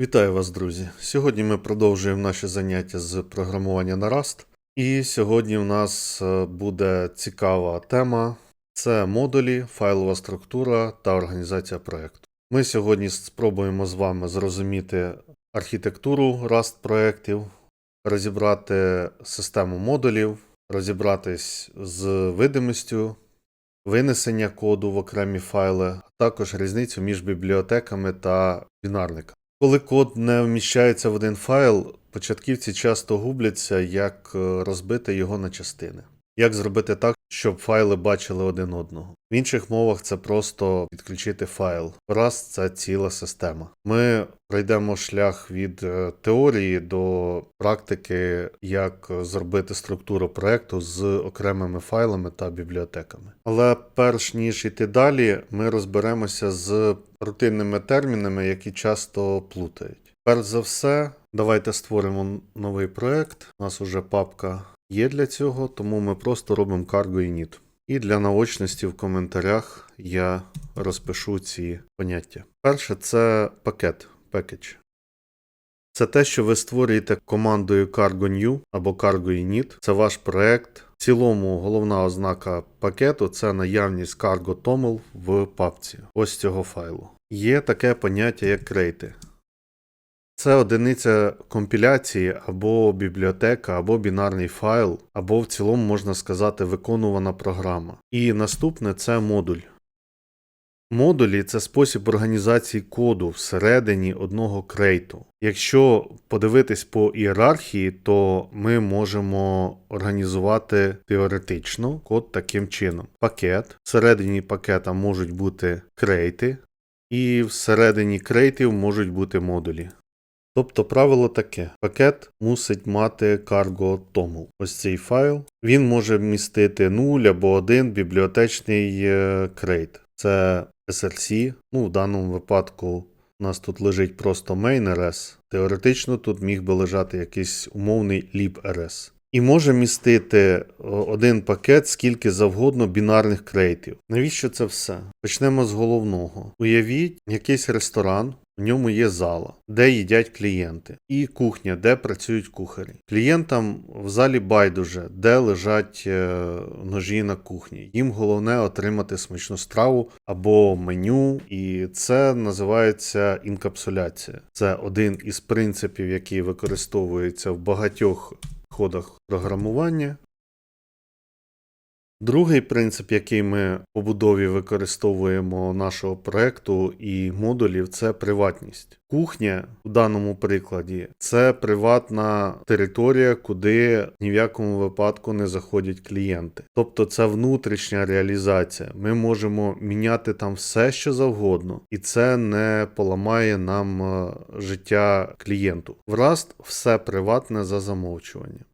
Вітаю вас, друзі! Сьогодні ми продовжуємо наші заняття з програмування на Rust. І сьогодні в нас е, буде цікава тема: це модулі, файлова структура та організація проєкту. Ми сьогодні спробуємо з вами зрозуміти архітектуру Rust проєктів, розібрати систему модулів, розібратись з видимістю, винесення коду в окремі файли, а також різницю між бібліотеками та бінарниками. Коли код не вміщається в один файл, початківці часто губляться, як е, розбити його на частини. Як зробити так, щоб файли бачили один одного. В інших мовах це просто підключити файл. Раз це ціла система. Ми пройдемо шлях від е, теорії до практики, як зробити структуру проекту з окремими файлами та бібліотеками. Але перш ніж йти далі, ми розберемося з рутинними термінами, які часто плутають. Перш за все, давайте створимо новий проект. У нас уже папка є для цього, тому ми просто робимо cargo init. І для наочності в коментарях я розпишу ці поняття. Перше це пакет, package. Це те, що ви створюєте командою cargo new або cargo init. Це ваш проект. В цілому головна ознака пакету це наявність cargo toml в папці ось цього файлу. Є таке поняття, як крейти. Це одиниця компіляції або бібліотека, або бінарний файл, або в цілому можна сказати виконувана програма. І наступне це модуль. Модулі це спосіб організації коду всередині одного крейту. Якщо подивитись по ієрархії, то ми можемо організувати теоретично код таким чином: пакет. Всередині пакета можуть бути крейти, і всередині крейтів можуть бути модулі. Тобто правило таке: пакет мусить мати cargo toml. Ось цей файл. Він може містити 0 або 1 бібліотечний е, крейт. Це SRC. Ну, в даному випадку у нас тут лежить просто main.rs. Теоретично тут міг би лежати якийсь умовний lib.rs. І може містити один пакет скільки завгодно бінарних крейтів. Навіщо це все? Почнемо з головного. Уявіть якийсь ресторан, в ньому є зала, де їдять клієнти, і кухня, де працюють кухарі. Клієнтам в залі байдуже, де лежать е, ножі на кухні. Їм головне отримати смачну страву або меню, і це називається інкапсуляція. Це один із принципів, який використовується в багатьох кодах програмування. Другий принцип, який ми в побудові використовуємо нашого проекту і модулів, це приватність. Кухня в даному прикладі це приватна територія, куди ні в якому випадку не заходять клієнти. Тобто це внутрішня реалізація. Ми можемо міняти там все, що завгодно, і це не поламає нам е, життя клієнту. В Rust все приватне за замовчуванням.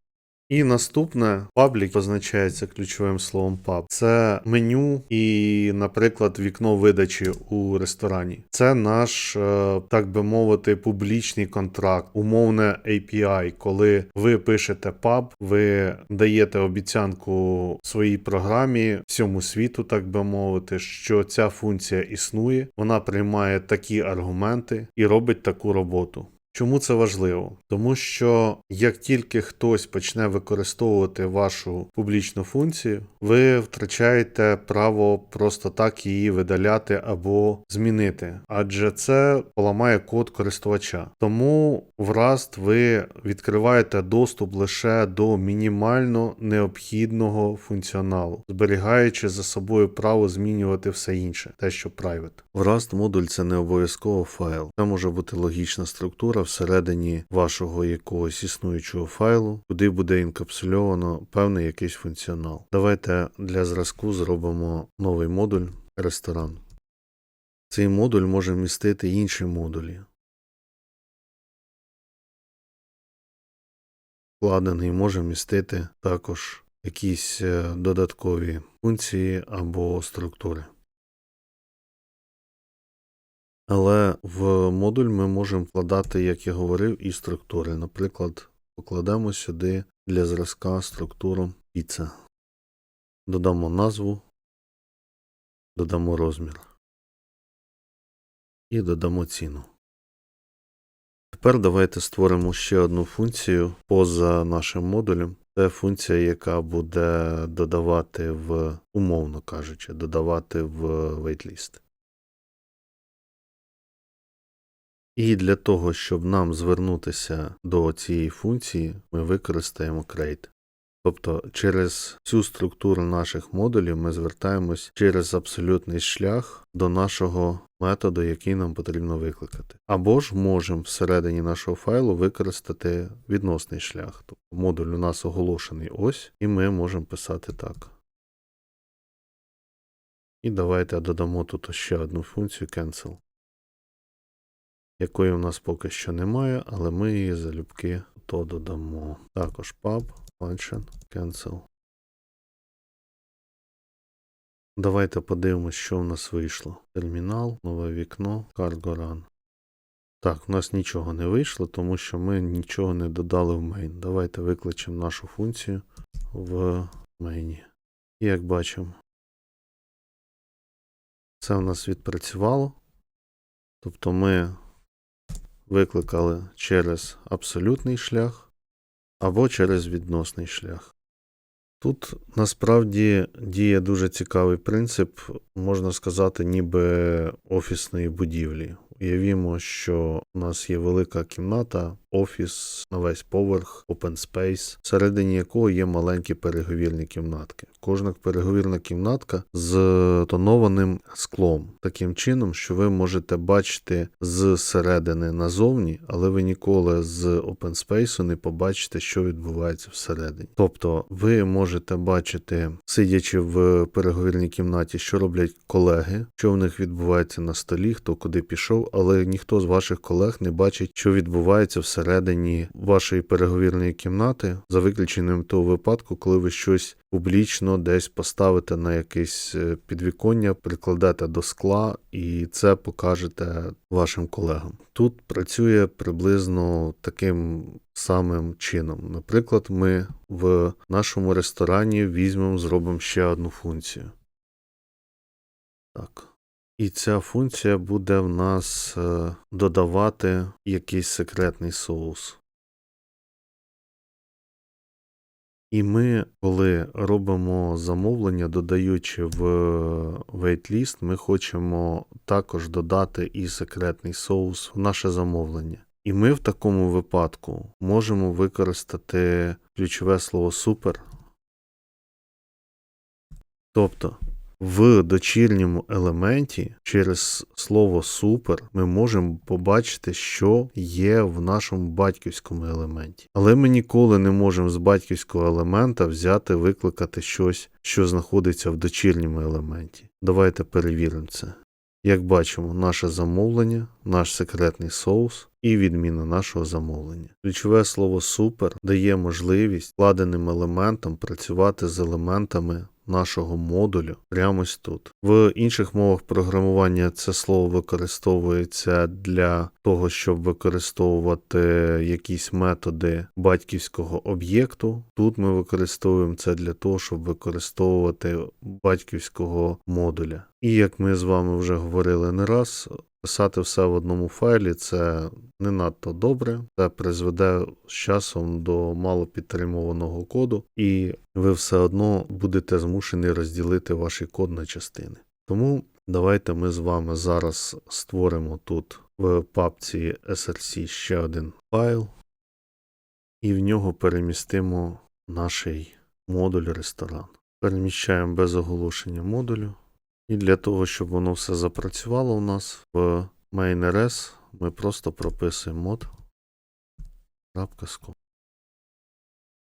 І наступне паблік позначається ключовим словом pub. Це меню і, наприклад, вікно видачі у ресторані. Це наш, е, так би мовити, публічний контракт, умовне API. Коли ви пишете pub, ви даєте обіцянку своїй програмі всьому світу, так би мовити, що ця функція існує, вона приймає такі аргументи і робить таку роботу. Чому це важливо? Тому що як тільки хтось почне використовувати вашу публічну функцію, ви втрачаєте право просто так її видаляти або змінити, адже це поламає код користувача. Тому в Rust ви відкриваєте доступ лише до мінімально необхідного функціоналу, зберігаючи за собою право змінювати все інше, те, що private. В Rust модуль це не обов'язково файл. Це може бути логічна структура всередині вашого якогось існуючого файлу, куди буде інкапсульовано певний якийсь функціонал. Давайте для зразку зробимо новий модуль ресторан. Цей модуль може містити інші модулі. Вкладений може містити також якісь е, додаткові функції або структури. Але в модуль ми можемо вкладати, як я говорив, і структури. Наприклад, покладемо сюди для зразка структуру піца. Додамо назву, додамо розмір і додамо ціну. Тепер давайте створимо ще одну функцію поза нашим модулем. Це функція, яка буде додавати в, умовно кажучи, додавати в waitlist. І для того, щоб нам звернутися до цієї функції, ми використаємо create. Тобто через цю структуру наших модулів ми звертаємось через абсолютний шлях до нашого методу, який нам потрібно викликати. Або ж можемо всередині нашого файлу використати відносний шлях. Тобто модуль у нас оголошений ось, і ми можемо писати так. І давайте додамо тут ще одну функцію cancel, якої у нас поки що немає, але ми її залюбки то додамо. Також pub function cancel. Давайте подивимось, що в нас вийшло. Термінал, нове вікно, cargo run. Так, в нас нічого не вийшло, тому що ми нічого не додали в main. Давайте викличемо нашу функцію в мейні. І як бачимо, це в нас відпрацювало. Тобто ми викликали через абсолютний шлях або через відносний шлях. Тут насправді діє дуже цікавий принцип, можна сказати, ніби офісної будівлі. Уявімо, що у нас є велика кімната, офіс на весь поверх, open space, всередині якого є маленькі переговірні кімнатки. Кожна переговірна кімнатка з тонованим склом, таким чином, що ви можете бачити зсередини назовні, але ви ніколи з open space не побачите, що відбувається всередині. Тобто ви можете бачити, сидячи в переговірній кімнаті, що роблять колеги, що в них відбувається на столі, хто куди пішов, але ніхто з ваших колег не бачить, що відбувається всередині вашої переговірної кімнати, за виключенням того випадку, коли ви щось публічно десь поставите на якесь е, підвіконня, прикладете до скла і це покажете вашим колегам. Тут працює приблизно таким самим чином. Наприклад, ми в нашому ресторані візьмемо, зробимо ще одну функцію. Так. І ця функція буде в нас е, додавати якийсь секретний соус. І ми, коли робимо замовлення, додаючи в waitlist, ми хочемо також додати і секретний соус в наше замовлення. І ми в такому випадку можемо використати ключове слово супер. Тобто в дочірньому елементі через слово супер ми можемо побачити, що є в нашому батьківському елементі. Але ми ніколи не можемо з батьківського елемента взяти, викликати щось, що знаходиться в дочірньому елементі. Давайте перевіримо це. Як бачимо, наше замовлення, наш секретний соус і відміна нашого замовлення. Ключове слово супер дає можливість вкладеним елементам працювати з елементами нашого модулю прямо тут. В інших мовах програмування це слово використовується для того, щоб використовувати якісь методи батьківського об'єкту. Тут ми використовуємо це для того, щоб використовувати батьківського модуля. І як ми з вами вже говорили не раз, писати все в одному файлі це не надто добре, це призведе з часом до малопідтримуваного коду, і ви все одно будете змушені розділити ваш код на частини. Тому давайте ми з вами зараз створимо тут в папці src ще один файл, і в нього перемістимо наш модуль ресторан. Переміщаємо без оголошення модулю. І для того, щоб воно все запрацювало у нас в main.rs, ми просто прописуємо mod.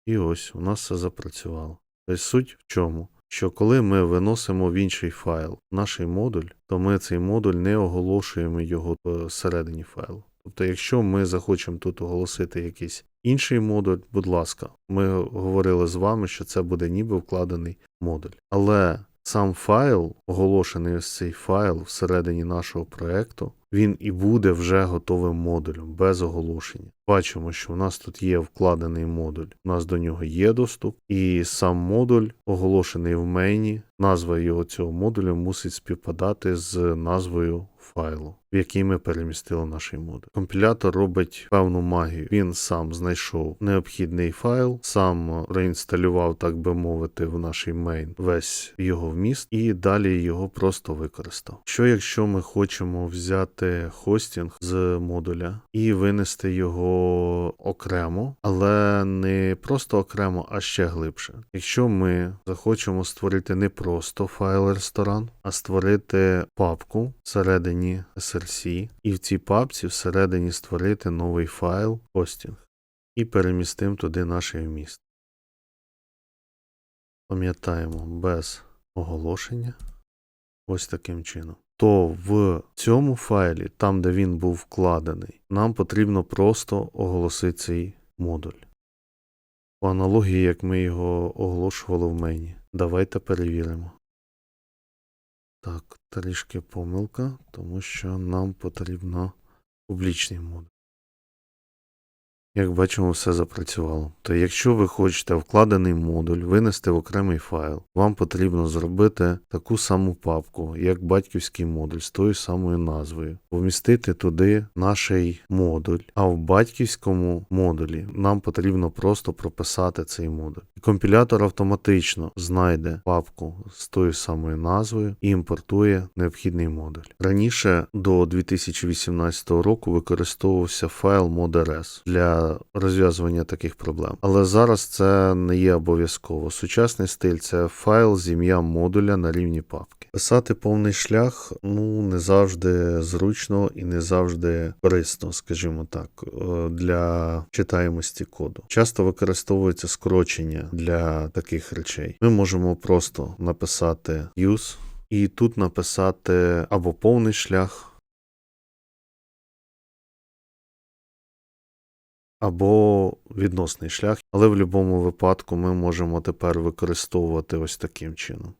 І ось у нас все запрацювало. Тобто суть в чому? Що коли ми виносимо в інший файл наш модуль, то ми цей модуль не оголошуємо його всередині файлу. Тобто, якщо ми захочемо тут оголосити якийсь інший модуль, будь ласка, ми говорили з вами, що це буде ніби вкладений модуль. Але сам файл, оголошений ось цей файл всередині нашого проєкту, він і буде вже готовим модулем без оголошення. Бачимо, що в нас тут є вкладений модуль, у нас до нього є доступ, і сам модуль, оголошений в мейні, назва його цього модуля мусить співпадати з назвою файлу. В який ми перемістили наш модуль. Компілятор робить певну магію. Він сам знайшов необхідний файл, сам реінсталював, так би мовити, в наш main весь його вміст і далі його просто використав. Що якщо ми хочемо взяти хостинг з модуля і винести його окремо, але не просто окремо, а ще глибше. Якщо ми захочемо створити не просто файл ресторан, а створити папку всередині SRC, і в цій папці всередині створити новий файл хостинг і перемістимо туди наш вміст. Пам'ятаємо без оголошення. Ось таким чином. То в цьому файлі, там де він був вкладений, нам потрібно просто оголосити цей модуль. По аналогії, як ми його оголошували в мені. Давайте перевіримо. Так, трішки помилка, тому що нам потрібно публічний модуль. Як бачимо, все запрацювало. То якщо ви хочете вкладений модуль винести в окремий файл, вам потрібно зробити таку саму папку, як батьківський модуль з тою самою назвою, помістити туди наш модуль, а в батьківському модулі нам потрібно просто прописати цей модуль. І компілятор автоматично знайде папку з тою самою назвою і імпортує необхідний модуль. Раніше до 2018 року використовувався файл mod.rs для розв'язування таких проблем. Але зараз це не є обов'язково. Сучасний стиль це файл з ім'ям модуля на рівні папки. Писати повний шлях ну не завжди зручно і не завжди корисно, скажімо так, е, для читаємості коду. Часто використовується скорочення для таких речей. Ми можемо просто написати use і тут написати або повний шлях. Або відносний шлях, але в будь-якому випадку ми можемо тепер використовувати ось таким чином.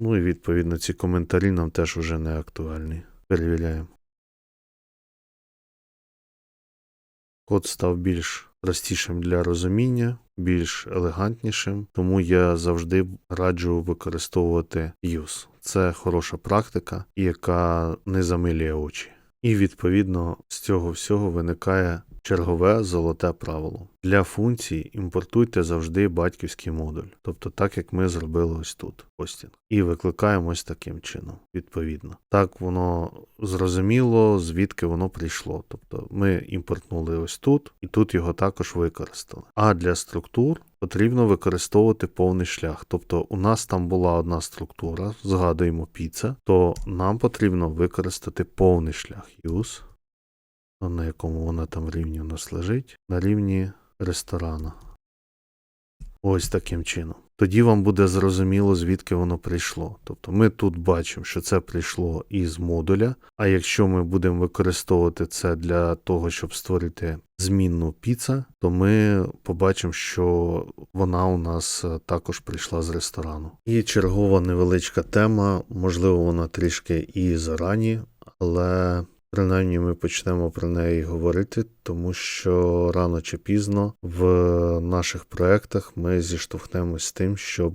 Ну і відповідно ці коментарі нам теж уже не актуальні. Перевіряємо. Код став більш простішим для розуміння, більш елегантнішим, тому я завжди раджу використовувати use. Це хороша практика, яка не замилює очі. І відповідно з цього всього виникає чергове золоте правило. Для функцій імпортуйте завжди батьківський модуль, тобто так як ми зробили ось тут, хостінг. І викликаємо ось таким чином, відповідно. Так воно зрозуміло, звідки воно прийшло. Тобто ми імпортнули ось тут, і тут його також використали. А для структур потрібно використовувати повний шлях. Тобто у нас там була одна структура, згадуємо піца, то нам потрібно використати повний шлях. Use, на якому вона там рівні у нас лежить, на рівні ресторана. Ось таким чином. Тоді вам буде зрозуміло, звідки воно прийшло. Тобто ми тут бачимо, що це прийшло із модуля, а якщо ми будемо використовувати це для того, щоб створити змінну піца, то ми побачимо, що вона у нас також прийшла з ресторану. І чергова невеличка тема, можливо, вона трішки і зарані, але Принаймні ми почнемо про неї говорити, тому що рано чи пізно в наших проєктах ми зіштовхнемось з тим, щоб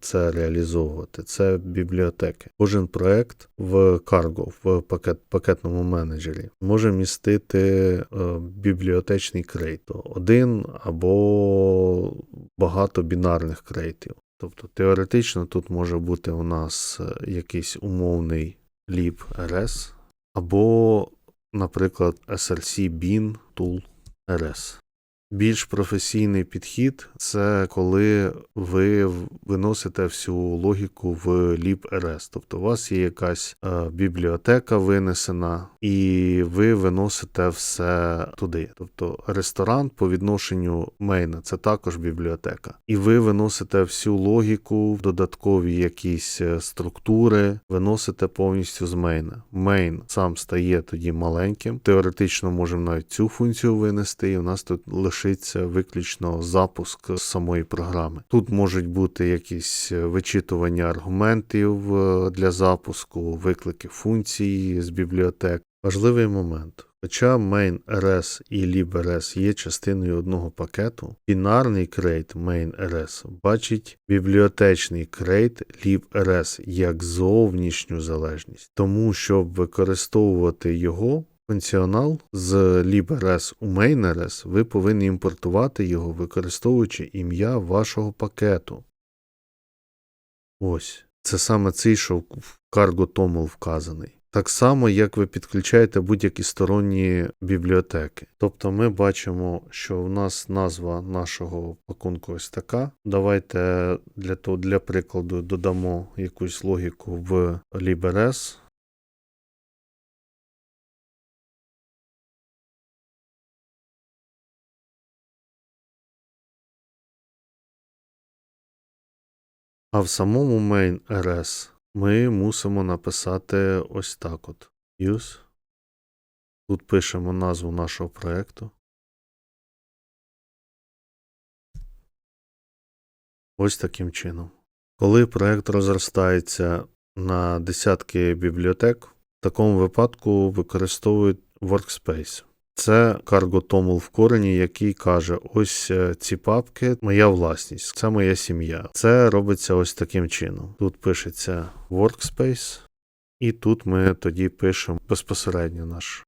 це реалізовувати. Це бібліотеки. Кожен проєкт в Cargo, в пакет, пакетному менеджері, може містити е, бібліотечний крейт, один або багато бінарних крейтів. Тобто теоретично тут може бути у нас якийсь умовний lib rs, або, наприклад, SRC Bin Tool RS. Більш професійний підхід це коли ви виносите всю логіку в libRS. Тобто у вас є якась е, бібліотека винесена, і ви виносите все туди. Тобто ресторан по відношенню мейна це також бібліотека. І ви виносите всю логіку в додаткові якісь е, структури, виносите повністю з мейна. Мейн сам стає тоді маленьким. Теоретично можемо навіть цю функцію винести, і у нас тут лише лишиться виключно запуск самої програми. Тут можуть бути якісь вичитування аргументів е, для запуску, виклики функцій з бібліотек. Важливий момент. Хоча main.rs і lib.rs є частиною одного пакету, бінарний крейт main.rs бачить бібліотечний крейт lib.rs як зовнішню залежність. Тому, щоб використовувати його функціонал з lib.rs у main.rs, ви повинні імпортувати його, використовуючи ім'я вашого пакету. Ось. Це саме цей, що в Cargo Toml вказаний. Так само, як ви підключаєте будь-які сторонні бібліотеки. Тобто ми бачимо, що в нас назва нашого пакунку ось така. Давайте для, того, для прикладу додамо якусь логіку в LibRS. А в самому main.rs ми мусимо написати ось так от. Use. Тут пишемо назву нашого проєкту. Ось таким чином. Коли проєкт розростається на десятки бібліотек, в такому випадку використовують Workspace. Це Toml в корені, який каже: ось е, ці папки моя власність, це моя сім'я. Це робиться ось таким чином. Тут пишеться Workspace, і тут ми тоді пишемо безпосередньо наш.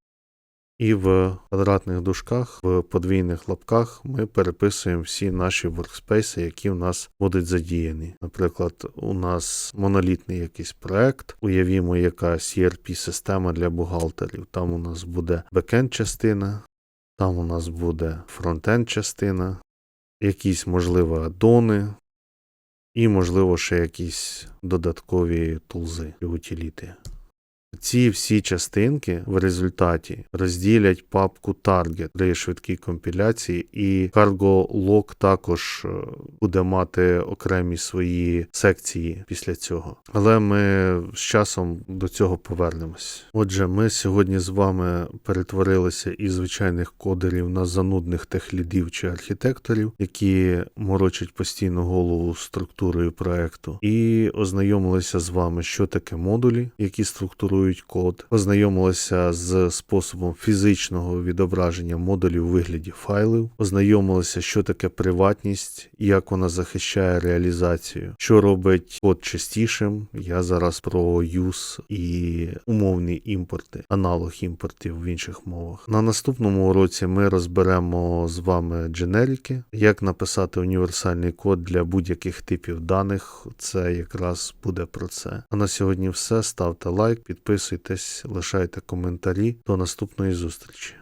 І в квадратних дужках, в подвійних лапках ми переписуємо всі наші workspace, які в нас будуть задіяні. Наприклад, у нас монолітний якийсь проект, уявімо, якась ERP-система для бухгалтерів. Там у нас буде бекенд частина, там у нас буде фронтенд частина, якісь, можливо, аддони, і, можливо, ще якісь додаткові тулзи і утиліти. Ці всі частинки в результаті розділять папку Target при швидкій компіляції, і Cargo Log також е, буде мати окремі свої секції після цього. Але ми з часом до цього повернемось. Отже, ми сьогодні з вами перетворилися із звичайних кодерів на занудних техлідів чи архітекторів, які морочать постійно голову структурою проекту, і ознайомилися з вами, що таке модулі, які структурують код, ознайомилися з способом фізичного відображення модулів у вигляді файлів, ознайомилися, що таке приватність, як вона захищає реалізацію, що робить код частішим. Я зараз про use і умовні імпорти, аналог імпортів в інших мовах. На наступному уроці ми розберемо з вами дженерики, як написати універсальний код для будь-яких типів даних. Це якраз буде про це. А на сьогодні все. Ставте лайк, підписуйтесь, лишайте коментарі. До наступної зустрічі.